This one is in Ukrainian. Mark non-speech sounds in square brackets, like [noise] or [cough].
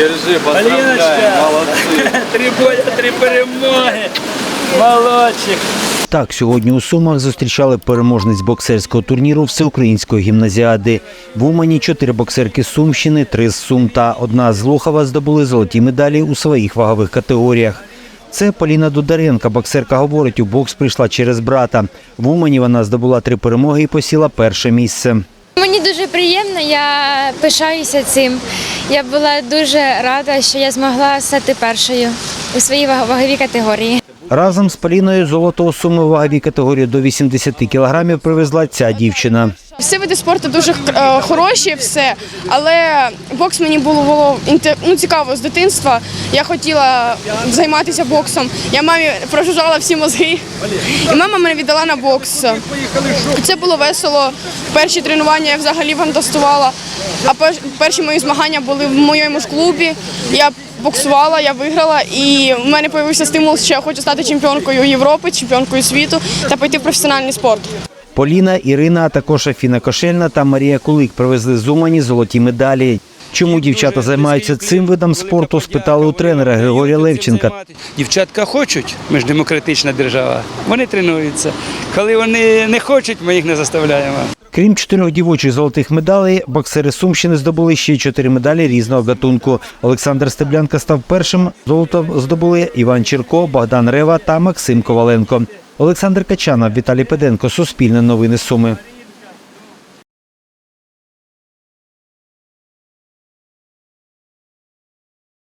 Держи, поздравляем, молодцы. [laughs] Три боя, три перемоги. Молодчик. Так, сьогодні у Сумах зустрічали переможниць боксерського турніру Всеукраїнської гімназіади. В Умані чотири боксерки з Сумщини, три з Сум та одна з Лухова здобули золоті медалі у своїх вагових категоріях. Це Поліна Дударенка. Боксерка говорить, у бокс прийшла через брата. В Умані вона здобула три перемоги і посіла перше місце. Мені дуже приємно, я пишаюся цим. Я була дуже рада, що я змогла стати першою у своїй ваг- ваговій категорії. Разом з Поліною золотого суму ваговій категорії до 80 кілограмів привезла ця дівчина. Всі види спорту дуже е, хороші, все, але бокс мені було, було ну, цікаво з дитинства. Я хотіла займатися боксом. Я мамі прожужжала всі мозги, і мама мене віддала на бокс. Це було весело. Перші тренування я взагалі фантастувала. А перші мої змагання були в моєму ж клубі. Я боксувала, я виграла, і в мене з'явився стимул, що я хочу стати чемпіонкою Європи, чемпіонкою світу та пойти в професіональний спорт. Поліна, Ірина, а також Афіна Кошельна та Марія Кулик привезли з Умані золоті медалі. Чому дівчата займаються цим видом спорту? Спитали у тренера Григорія Левченка. Дівчатка хочуть, ми ж демократична держава. Вони тренуються. Коли вони не хочуть, ми їх не заставляємо. Крім чотирьох дівочих золотих медалей, боксери Сумщини здобули ще й чотири медалі різного гатунку. Олександр Стеблянка став першим. Золото здобули Іван Чірко, Богдан Рева та Максим Коваленко. Олександр Качанов, Віталій Педенко, Суспільне новини Суми.